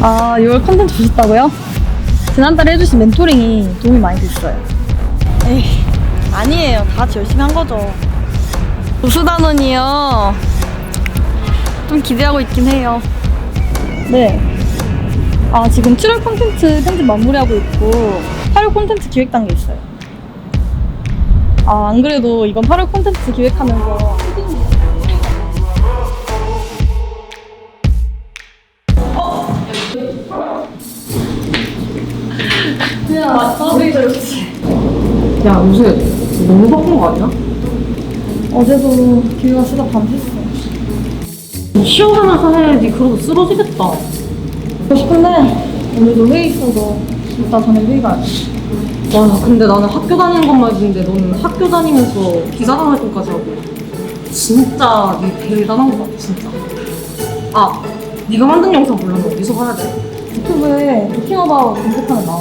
아, 6월 컨텐츠 보셨다고요? 지난달에 해주신 멘토링이 도움이 많이 됐어요. 에이, 아니에요. 다 같이 열심히 한 거죠. 우수단원이요. 좀 기대하고 있긴 해요. 네. 아, 지금 7월 콘텐츠 편집 마무리하고 있고, 8월 콘텐츠 기획 단계 있어요. 아, 안 그래도 이번 8월 콘텐츠 기획하면서 그냥. 야 요새 너무 바쁜 거 아니야? 어제도 기회가 쓰다 밤샜어. 쉬어가면서 해야지 그러고 쓰러지겠다 싶은데 오늘도 회의 있어서 이따 저녁 회의가 안 돼. 와 근데 나는 학교 다니는 것만 해주는데 너는 학교 다니면서 기자단 활동까지 하고 진짜 네 대단한 것 같아 진짜 아 네가 만든 영상 물론 어디서 봐야 돼? 유튜브에 도킹어바웃 검색하면 나와.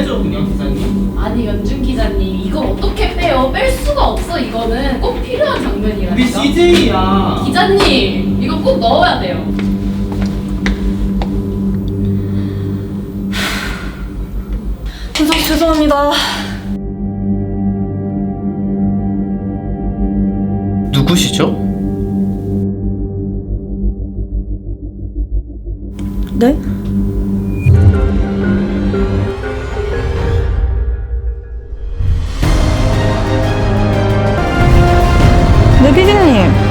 빼줘 그냥 기사님 아니 연준 기자님 이걸 어떻게 빼요? 뺄 수가 없어 이거는 꼭 필요한 우리 장면이라니까 CJ야 기자님 이거 꼭 넣어야 돼요 분석 죄송합니다. 누구시죠? 네? time.